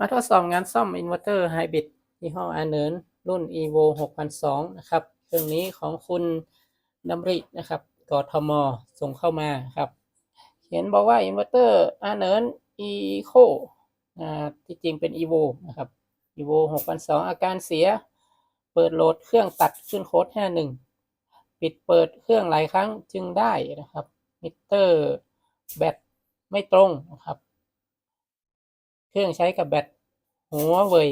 มาทดสอบงานซ่อมอินเวอร์เตอร์ไฮบริดยี่ห้ออาเนินรุ่น evo 6002 นะครับ เครื่องนี้ของคุณดำรินะครับกทมส่งเข้ามาครับ เขียนบอกว่าอินเวอร์เตอร์อาเนิน eco อ่าที่จริงเป็น evo นะครับ evo 6002 อาการเสีย เปิดโหลดเครื่องตัดขึ้นโค้ด 51 ปิดเปิดเครื่องหลายครั้งจึงได้นะครับ มิเตอร์แบตไม่ตรงนะครับ ครื่องใช้กับแบตหัวเว่ย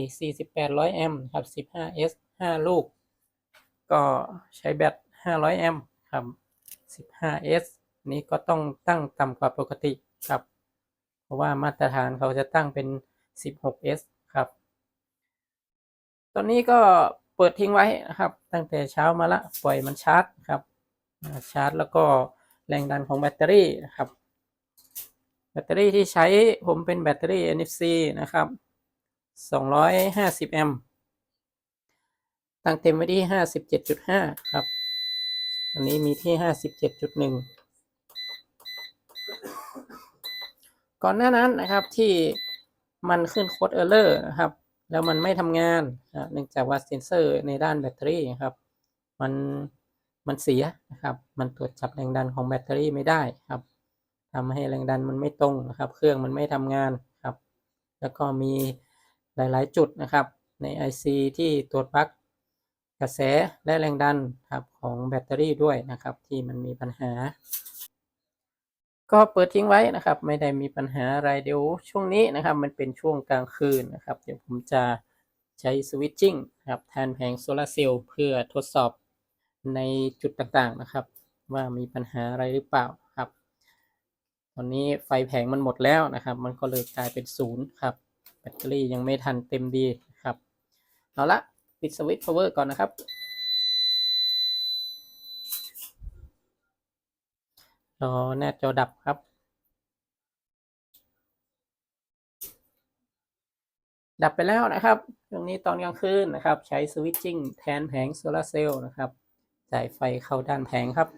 4800 แอมป์ครับ 15S 5 ลูก ก็ใช้แบต 500 แอมป์ครับ 15S นี้ก็ต้องตั้งต่ำกว่าปกติครับ เพราะว่ามาตรฐานเขาจะตั้งเป็น 16S ครับ ตอนนี้ก็เปิดทิ้งไว้นะครับ ตั้งแต่เช้ามาละ ปล่อยมันชาร์จครับ ชาร์จแล้วก็แรงดันของแบตเตอรี่นะครับ แบตเตอรี่ที่ใช้ผมเป็นแบตเตอรี่ NFC นะครับ 250 แอมป์ตั้งเต็มไว้ที่ 57.5 ครับ อันนี้มีที่ 57.1 ก่อนหน้านั้นนะครับที่มันขึ้นโค้ดเออร์เลอร์นะครับ แล้วมันไม่ทำงานเนื่องจากว่าเซนเซอร์ในด้านแบตเตอรี่ครับ มันมันเสียนะครับ มันตรวจจับแรงดันของแบตเตอรี่ไม่ได้ครับ ทำให้แรงดันมันไม่ตรงนะครับ เครื่องมันไม่ทำงานครับ แล้วก็มีหลาย ๆ จุดนะครับ ใน IC ที่ตรวจวัดกระแสและแรงดันครับของแบตเตอรี่ด้วยนะครับ ที่มันมีปัญหา ก็เปิดทิ้งไว้นะครับ ไม่ได้มีปัญหาอะไรเดี๋ยวช่วงนี้นะครับ มันเป็นช่วงกลางคืนนะครับ เดี๋ยวผมจะใช้สวิตชิ่งครับแทนแผงโซลาร์เซลล์เพื่อทดสอบในจุดต่างๆนะครับ ว่ามีปัญหาอะไรหรือเปล่า ครับตอนนี้ไฟแผงมันหมดแล้วนะครับ มันก็เลยกลายเป็นศูนย์ครับ แบตเตอรี่ยังไม่ทันเต็มดีครับ เอาละปิดสวิตช์ power ก่อนนะครับ รอหน้าจอดับครับ ดับไปแล้วนะครับตรงนี้ตอนกลางคืนนะครับ ใช้สวิตชิ่งแทนแผงโซลาเซลล์นะครับจ่ายไฟเข้าด้านแผงครับ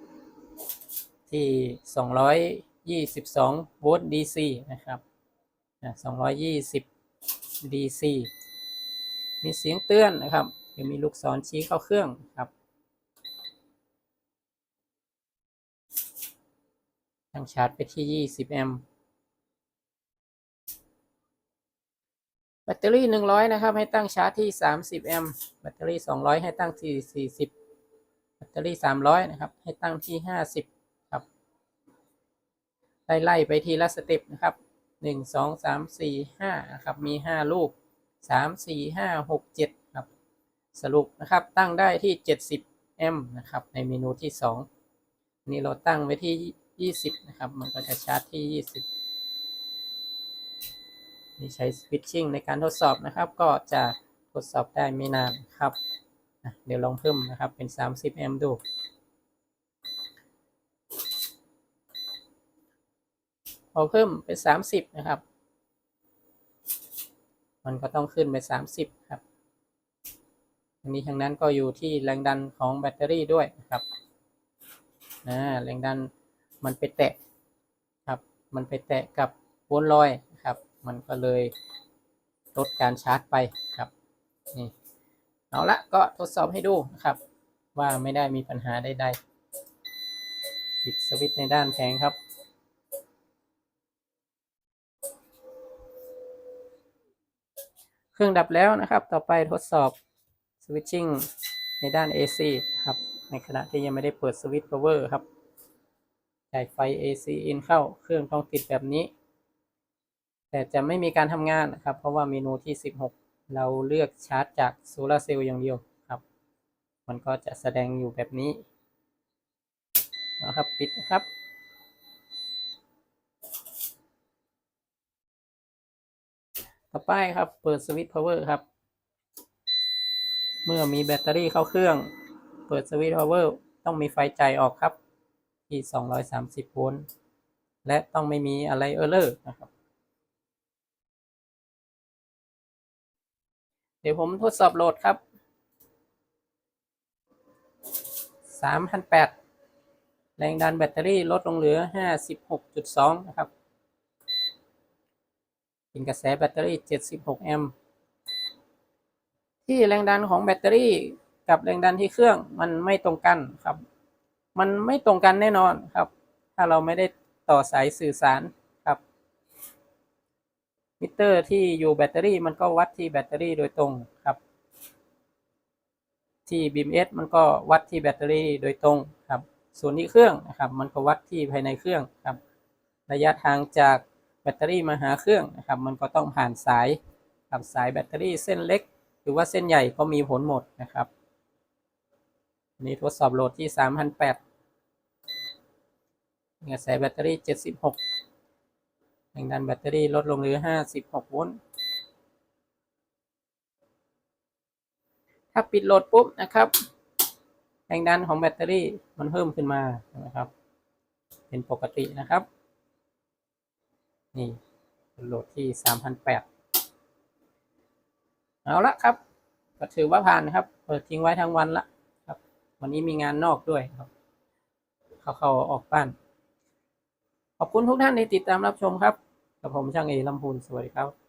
ที่ 222โวลต์ DC นะครับอะ220 DC มีเสียงเตือนนะครับจะมีลูกศรชี้เข้าเครื่องครับตั้งชาร์จไปที่ 20 แอมป์แบตเตอรี่ 100 นะครับ ให้ตั้งชาร์จที่ 30 แอมป์แบตเตอรี่ 200 ให้ตั้งที่ 40 แบตเตอรี่ 300 นะครับ ให้ตั้งที่ 50ครับ ไล่ไล่ไปทีละสเต็ปนะครับ1 2 3 4 5นะครับ มี5ลูก3 4 5 6 7ครับ สรุปนะครับตั้งได้ที่70แอมป์นะครับ ในเมนูที่2นี่เราตั้งไว้ที่20นะครับ มันก็จะชาร์จที่20นี่ใช้สวิตชิ่งในการทดสอบนะครับ ก็จะทดสอบได้ไม่นานครับ เดี๋ยวลองเพิ่มนะครับเป็น 30 แอมป์ดู อเพิ่มเป็น30นะครับ มันก็ต้องขึ้นไป30ครับทั้งนี้ทั้งนั้นก็อยู่ที่แรงดันของแบตเตอรี่ด้วยนะครับอ่าแรงดันมันไปแตะครับ มันไปแตะกับโวลต์ลอยครับ มันก็เลยลดการชาร์จไปครับนี่เอาละก็ทดสอบให้ดูนะครับ ว่าไม่ได้มีปัญหาใดๆปิดสวิตช์ในด้านแผงครับ เครื่องดับแล้วนะครับ ต่อไปทดสอบสวิตชิ่งในด้าน AC ครับ ในขณะที่ยังไม่ได้เปิดสวิตช์ power ครับจ่ายไฟ AC in เข้า เครื่องต้องติดแบบนี้ แต่จะไม่มีการทำงานนะครับ เพราะว่าเมนูที่ 16 เราเลือกชาร์จจากโซลาเซลล์อย่างเดียวครับ มันก็จะแสดงอยู่แบบนี้นะครับ ปิดนะครับ ต่อไปครับเปิดสวิตช์ power ครับ เมื่อมีแบตเตอรี่เข้าเครื่อง เปิดสวิตช์ power ต้องมีไฟจ่ายออกครับ ที่ 230 โวลต์ และต้องไม่มีอะไรเออร์เลอร์นะครับ เดี๋ยวผมทดสอบโหลดครับ 3,800 แรงดันแบตเตอรี่ลดลงเหลือ 56.2 นะครับ เป็นกระแสแบตเตอรี่ 76 แอมป์ที่แรงดันของแบตเตอรี่กับแรงดันที่เครื่องมันไม่ตรงกันครับ มันไม่ตรงกันแน่นอนครับ ถ้าเราไม่ได้ต่อสายสื่อสารครับ มิเตอร์ที่อยู่แบตเตอรี่มันก็วัดที่แบตเตอรี่โดยตรงครับ ที่ BMS มันก็วัดที่แบตเตอรี่โดยตรงครับ ส่วนที่เครื่องนะครับ มันก็วัดที่ภายในเครื่องครับ ระยะทางจาก ตเตอรี่มาหาเครื่องนะครับมันก็ต้องผ่านสายกับสายแบตเตอรี่เส้นเล็ก หรือว่าเส้นใหญ่ก็มีผลหมดนะครับนนี้ทดสอบโหลดที่ 3,008กระแสแบตเตอรี่ 76แรงดันแบตเตอรี่ลดลงเหลือ 56 โวลต์ถ้าปิดโหลดปุ๊บนะครับแรงดันของแบตเตอรี่มันเพิ่มขึ้นมานะครับ เป็นปกตินะครับ นี่โหลดที่สามพันแปดเอาละครับ ก็ถือว่าผ่านนะครับ เปิดทิ้งไว้ทั้งวันละครับ วันนี้มีงานนอกด้วยครับ เข้าเข้าออกบ้าน ขอบคุณทุกท่านที่ติดตามรับชมครับ กับผมช่างเอลำพูนสวัสดีครับ